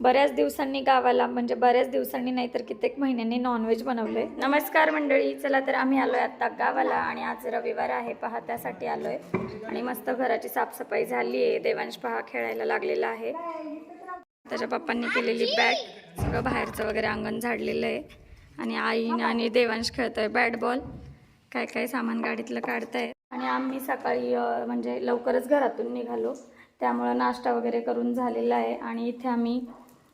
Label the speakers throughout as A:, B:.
A: बऱ्याच दिवसांनी गावाला म्हणजे बऱ्याच दिवसांनी नाही तर कित्येक महिन्यांनी नॉनव्हेज बनवलं आहे नमस्कार मंडळी चला तर आम्ही आलो आहे आत्ता गावाला आणि आज रविवार आहे पहा त्यासाठी आलो आहे आणि मस्त घराची साफसफाई झाली आहे देवांश पहा खेळायला लागलेला आहे. त्याच्या पप्पांनी केलेली बॅट सगळं बाहेरचं वगैरे अंगण झाडलेलं आहे. आणि आई आणि देवांश खेळतोय बॅट बॉल काय काय सामान गाडीतलं काढताय. आणि आम्ही सकाळी म्हणजे लवकरच घरातून निघालो. त्यामुळं नाश्ता वगैरे करून झालेला आहे. आणि इथे आम्ही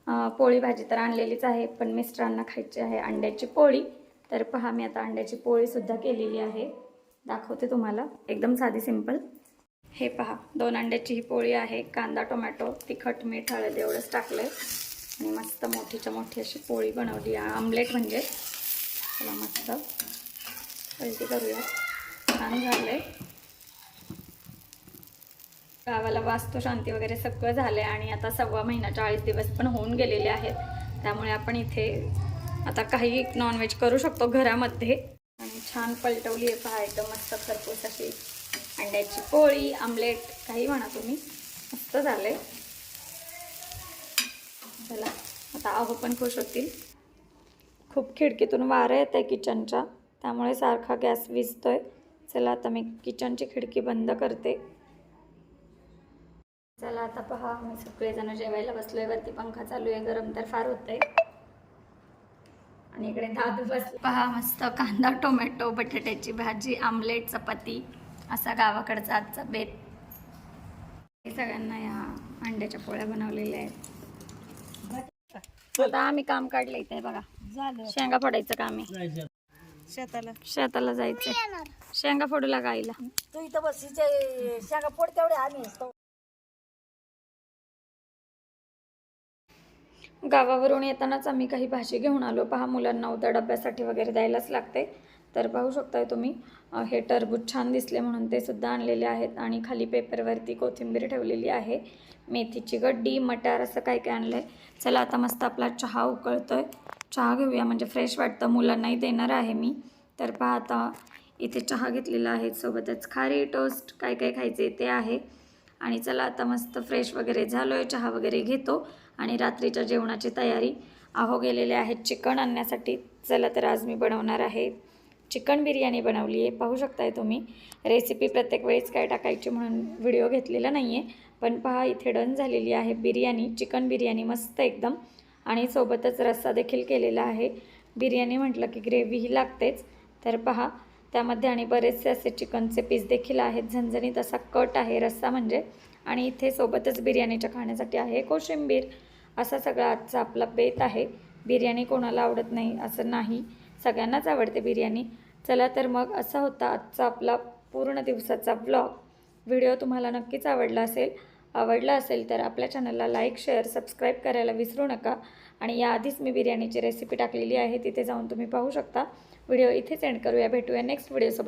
A: पोळी भाजी तर आणलेलीच आहे पण मिस्टरांना खायची आहे अंड्याची पोळी. तर पहा मी आता अंड्याची पोळीसुद्धा केलेली आहे. दाखवते तुम्हाला. एकदम साधी सिंपल. हे पहा दोन अंड्याची ही पोळी आहे. कांदा टोमॅटो तिखट मीठ हळद एवढंच टाकलं आहे आणि मस्त मोठीच्या मोठी अशी पोळी बनवली आहे. आमलेट म्हणजे. चला मस्त. पलटी करूया. छान झालं आहे गावाला वास्तुशांती वगैरे सगळं झालं आहे आणि आता सव्वा महिना चाळीस दिवस पण होऊन गेलेले आहेत. त्यामुळे आपण इथे आता काही नॉनव्हेज करू शकतो घरामध्ये. आणि छान पलटवली आहे पहा एकदम मस्त खरपूस अशी अंड्याची पोळी आमलेट काही म्हणा तुम्ही. मस्त झाले चला आता आहो पण खुश होतील. खूप खिडकीतून वारं येत आहे किचनच्या. त्यामुळे सारखा गॅस विजतोय. चला आता मी किचनची खिडकी बंद करते. चला आता पहा मी सगळेजण जेवायला बसलोय. वरती पंखा चालू आहे गरम तर फार होतंय. आणि इकडे दादू बस पहा मस्त कांदा टोमॅटो बटाट्याची भाजी आमलेट चपाती असा गावाकडचा आजचा बेत. हे सगळ्यांना या अंड्याच्या पोळ्या बनवलेल्या आहेत. आता आम्ही काम काढलं इथे बघा.
B: झालं.
A: शेंगा फोडायचं काम आहे.
B: शेताला.
A: शेताला जायचंय. शेंगा फोडू लागा आईला.
B: तू इथं बस शेंगा पोड तेवढे आम्ही
A: गावावरून येतानाच आम्ही काही भाजी घेऊन आलो. पहा मुलांना उद्या डब्यासाठी वगैरे द्यायलाच लागते. तर पाहू शकताय तुम्ही हे टरबूज छान दिसले म्हणून ते सुद्धा आणलेले आहेत आणि खाली पेपरवरती कोथिंबीर ठेवलेली आहे. मेथीची गड्डी मटार असं काय काय आणलं आहे चला आता मस्त आपला चहा उकळतोय. चहा घेऊया म्हणजे फ्रेश वाटतं. मुलांनाही देणार आहे मी. तर पहा आता इथे चहा घेतलेला आहे. सोबतच खारी टोस्ट काय काय खायचे ते आहे. आणि चला आता मस्त फ्रेश वगैरे झालो आहे चहा वगैरे घेतो आणि रात्रीच्या जेवणाची तयारी. आहो गेलेले आहेत चिकन आणण्यासाठी. चला तर आज मी बनवणार आहे चिकन बिर्याणी बनवली आहे. पाहू शकताय तुम्ही. रेसिपी प्रत्येक वेळेस काय टाकायची म्हणून व्हिडिओ घेतलेला नाही आहे पण पहा इथे डन झालेली आहे बिर्याणी चिकन बिर्याणी मस्त एकदम. आणि सोबतच रस्सा देखील केलेला आहे. बिर्याणी म्हटलं की ग्रेव्ही ही लागतेच. तर पहा त्यामध्ये आणि बरेचसे असे चिकनचे पीस देखील आहेत. झणझणीत असा कट आहे रस्सा म्हणजे. आणि इथे सोबतच बिर्याणीच्या खाण्यासाठी आहे कोशिंबीर. असा सगळा आजचा आपला बेत आहे. बिर्याणी कोणाला आवडत नाही असं नाही. सगळ्यांनाच आवडते बिर्याणी. चला तर मग असा होता आजचा आपला पूर्ण दिवसाचा ब्लॉग व्हिडिओ तुम्हाला नक्कीच आवडला असेल. आवडला असेल तर आपल्या चॅनलला लाईक शेअर सबस्क्राईब करायला विसरू नका. आणि याआधीच मी बिर्याणीची रेसिपी टाकलेली आहे तिथे जाऊन तुम्ही पाहू शकता. व्हिडिओ इथेच एंड करूया. भेटूया नेक्स्ट व्हिडिओसोबत